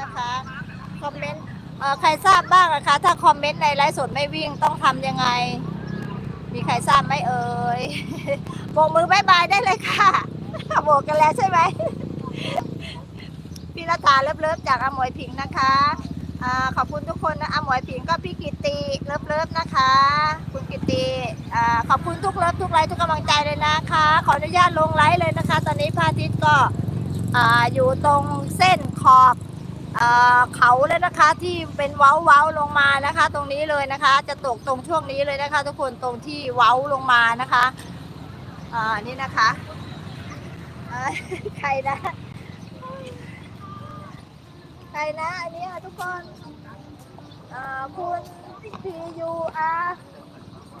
นะคะคอมเมนต์ใครทราบบ้างนะคะ ถ้าคอมเมนต์ในไลฟ์สดไม่วิ่งต้องทำยังไง มีใครทราบไหมเอ่ยโบกมือบายบายได้เลยค่ะโบกกันแล้วใช่ไหมพี่รัฐาเลิฟๆจากอมวยผิงนะคะอขอบคุณทุกคนนะอมวยผิงก็พี่กิตติเลิฟๆนะคะ คุณกิติอขอบคุณทุกเลิฟทุกไลค์ทุกกำลังใจเลยนะคะ ขออนุญาตลงไลฟ์เลยนะคะ ตอนนี้พระอาทิตย์ก็ออยู่ตรงเส้นขอบ เขาแล้วนะคะที่เป็นเว้าเว้าลงมานะคะ ตรงนี้เลยนะคะ จะตกตรงช่วงนี้เลยนะคะ ทุกคนตรงที่เว้าลงมานะคะอ่านี่นะคะใครนะใครนะอันนี้ทุกคนเอ่อคุณ P U R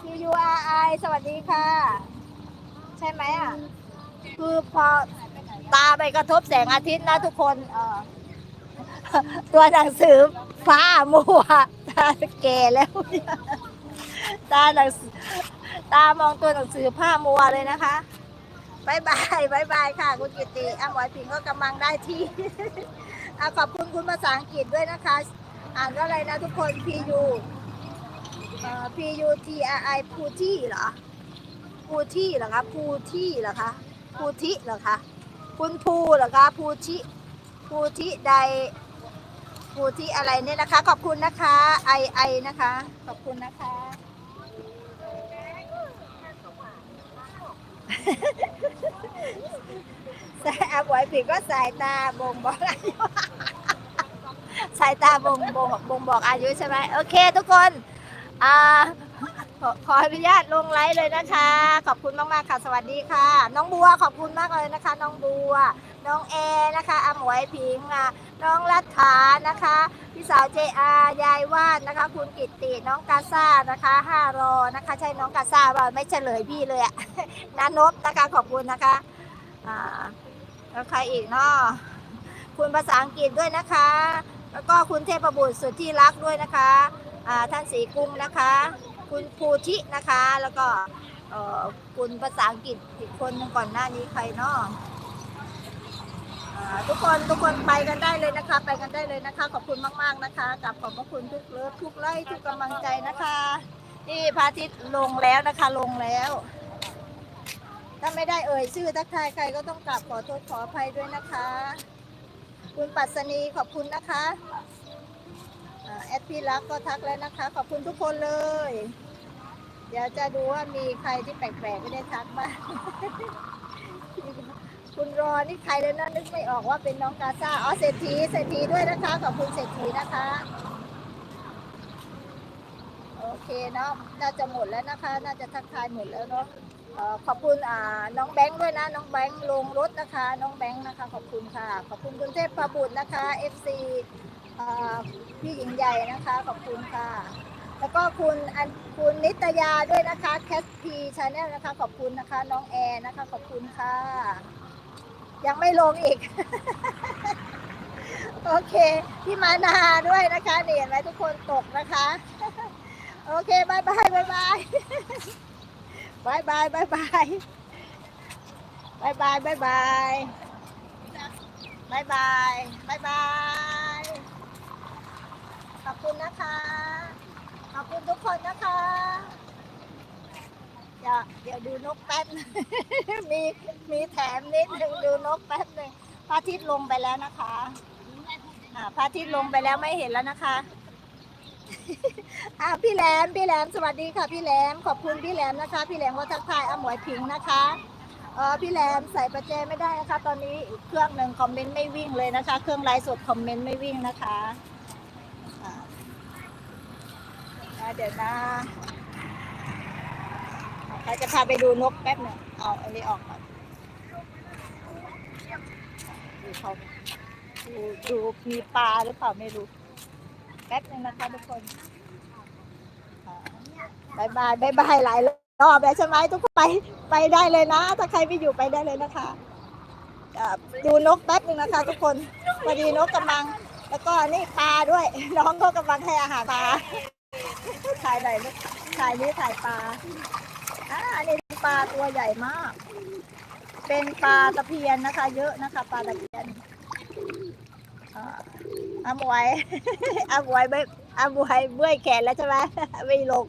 P U R I สวัสดีค่ะ ใช่ไหมอะ คือพอตาไปกระทบแสงอาทิตย์นะทุกคนเออ ตัวหนังสือฟ้ามัวตาแก่แล้วตาหนังตามองตัวหนังสือผ้ามัวเลยนะคะบายบายบายบายค่ะ คุณกิติอะหมวยผิงก็กำลังได้ที่อะขอบคุณคุณภาษาอังกฤษด้วยนะคะ อ่านว่าอะไรนะทุกคน P U P U T R I พูที่เหรอพูที่เหรอคะพูที่เหรอคะพูทิเหรอคะคุณภูเหรอคะภูชิภูทิใด ภูทิอะไรเนี่ยนะคะ ขอบคุณนะคะไอไอนะคะ ขอบคุณนะคะแต่อาบวยผิดก็สายตาบ่งบอกอายุสายตาบ่งบ่งบ่งบอกอายุใช่ไหมโอเคทุกคนอ่าขอขออนุญาตลงไลฟ์เลยนะคะ ขอบคุณมากๆค่ะ สวัสดีค่ะ น้องบัวขอบคุณมากเลยนะคะ น้องบัว น้องแอร์นะคะอาหมวยพิงอะน้องรัฐานะคะ พี่สาวเจอายายวาดนะคะ คุณกิตติน้องกาซ่านะคะห้ารอนะคะ ใช่น้องกาซ่าเราไม่เฉลยพี่เลยอะนานบนะคะขอบคุณนะคะอ่าแล้วใครอีกเนาะคุณภาษาอังกฤษด้วยนะคะ แล้วก็คุณเทพบุตรสุดที่รักด้วยนะคะอ่าท่านสีกุ้งนะคะ คุณภูชินะคะแล้วก็เอ่อคุณภาษาอังกฤษอีกคนนึงก่อนหน้านี้ใครเนาะ ทุกคนทุกคนไปกันได้เลยนะคะ ไปกันได้เลยนะคะ ขอบคุณมาก ๆนะคะกับขอบพระคุณทุกเลิฟทุกไลค์ทุกกำลังใจนะคะนี่พระอาทิตย์ลงแล้วนะคะลงแล้ว ถ้าไม่ได้เอ่ยชื่อทักทายใครก็ต้องกราบขอโทษขออภัยด้วยนะคะ คุณปัสนีขอบคุณนะคะแอดพี่รักก็ทักแล้วนะคะ ขอบคุณทุกคนเลย เดี๋ยวจะดูว่ามีใครที่แปลกๆไม่ได้ทักบ้าง คุณรอนี่ใครเลยนะนึกไม่ออกว่าเป็นน้องกาซาอ๋อเศรษฐีเศรษฐีด้วยนะคะขอบคุณเศรษฐีนะคะโอเคเนาะน่าจะหมดแล้วนะคะ น่าจะทักทายหมดแล้วเนาะขอบคุณอ่าน้องแบงค์ด้วยนะ น้องแบงค์ลงรถนะคะ น้องแบงค์นะคะ ขอบคุณค่ะ ขอบคุณคุณเทพประบุตรนะคะ FC พี่หญิงใหญ่นะคะ ขอบคุณค่ะ แล้วก็คุณอันคุณนิตยาด้วยนะคะแคสพีชาแนลนะคะ ขอบคุณนะคะ น้องแอร์นะคะ ขอบคุณค่ะ ยังไม่ลงอีก โอเค พี่มานาด้วยนะคะนี่เห็นไหมทุกคนตกนะคะ โอเคบายบายบายบายบายบายบายบายบายบายบายบายบายบายบายบาย ขอบคุณนะคะ ขอบคุณทุกคนนะคะ เดี๋ยวเดี๋ยวดูนกแป๊บ มีมีแถมนิดนึงดูนกแป๊บนึงพระอาทิตย์ลงไปแล้วนะคะอ่าพระอาทิตย์ลงไปแล้วไม่เห็นแล้วนะคะอ่าพี่แหลมพี่แหลมสวัสดีค่ะพี่แหลมขอบคุณพี่แหลมนะคะ พี่แหลมก็ทักทายอมวยพิงนะคะเออพี่แหลมใส่ประแจไม่ได้นะคะ ตอนนี้อีกเครื่องหนึ่งคอมเมนต์ไม่วิ่งเลยนะคะ เครื่องไลฟ์สดคอมเมนต์ไม่วิ่งนะคะอ่าเดี๋ยวนะ เราจะพาไปดูนกแป๊บหนึ่งเอาอันนี้ออกก่อนดูเขาดูดูมีปลาหรือเปล่าไม่รู้ แป๊บหนึ่งนะคะทุกคนบายบายบายบายหลายรอบแล้วใช่ไหมทุกคนไปไปได้เลยนะ ถ้าใครไม่อยู่ไปได้เลยนะคะดูนกแป๊บหนึ่งนะคะ ทุกคนพอดีนกกำลัง แล้วก็นี่ปลาด้วย น้องก็กำลังให้อาหารปลาถ่ายไหนลูกถ่ายนี้ถ่ายปลา อ่านี่ปลาตัวใหญ่มาก เป็นปลาตะเพียนนะคะ เยอะนะคะ ปลาตะเพียนอ่าอามวยอาหมวยเบ้อาหมวยเบื่อยแขนแล้วใช่ไหมไม่ลง